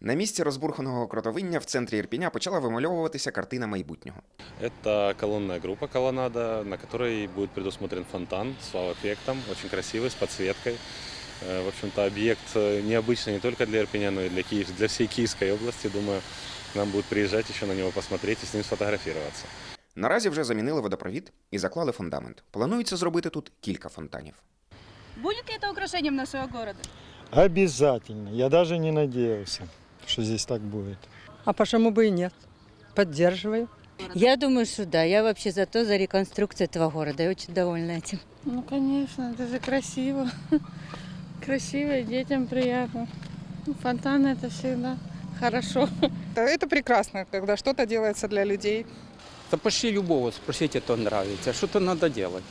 На місці розбурханого кротовиння в центрі Ірпіня почала вимальовуватися картина майбутнього. Это колонная группа «Колоннада», на которой будет предусмотрен фонтан с вау-эффектом, очень красивый, с подсветкой. Э, В общем-то, объект э, необычный не только для Ирпеня, но и для, Киев, для всей Киевской области. Думаю, нам будут приезжать еще на него посмотреть и с ним сфотографироваться. Наразі вже замінили водопровід і заклали фундамент. Планується зробити тут кілька фонтанів. Будет ли это украшением нашего города? Обязательно. Я даже не надеялся, что здесь так будет. А почему бы и нет? Поддерживаю. Я думаю, что да. Я вообще за то, за реконструкцию этого города. Я очень довольна этим. Ну, конечно, это же красиво. Красиво, и детям приятно. Ну, Фонтан это всегда хорошо. Да, Это прекрасно, когда что-то делается для людей. Да почти любого спросите, то нравится. Что-то надо делать.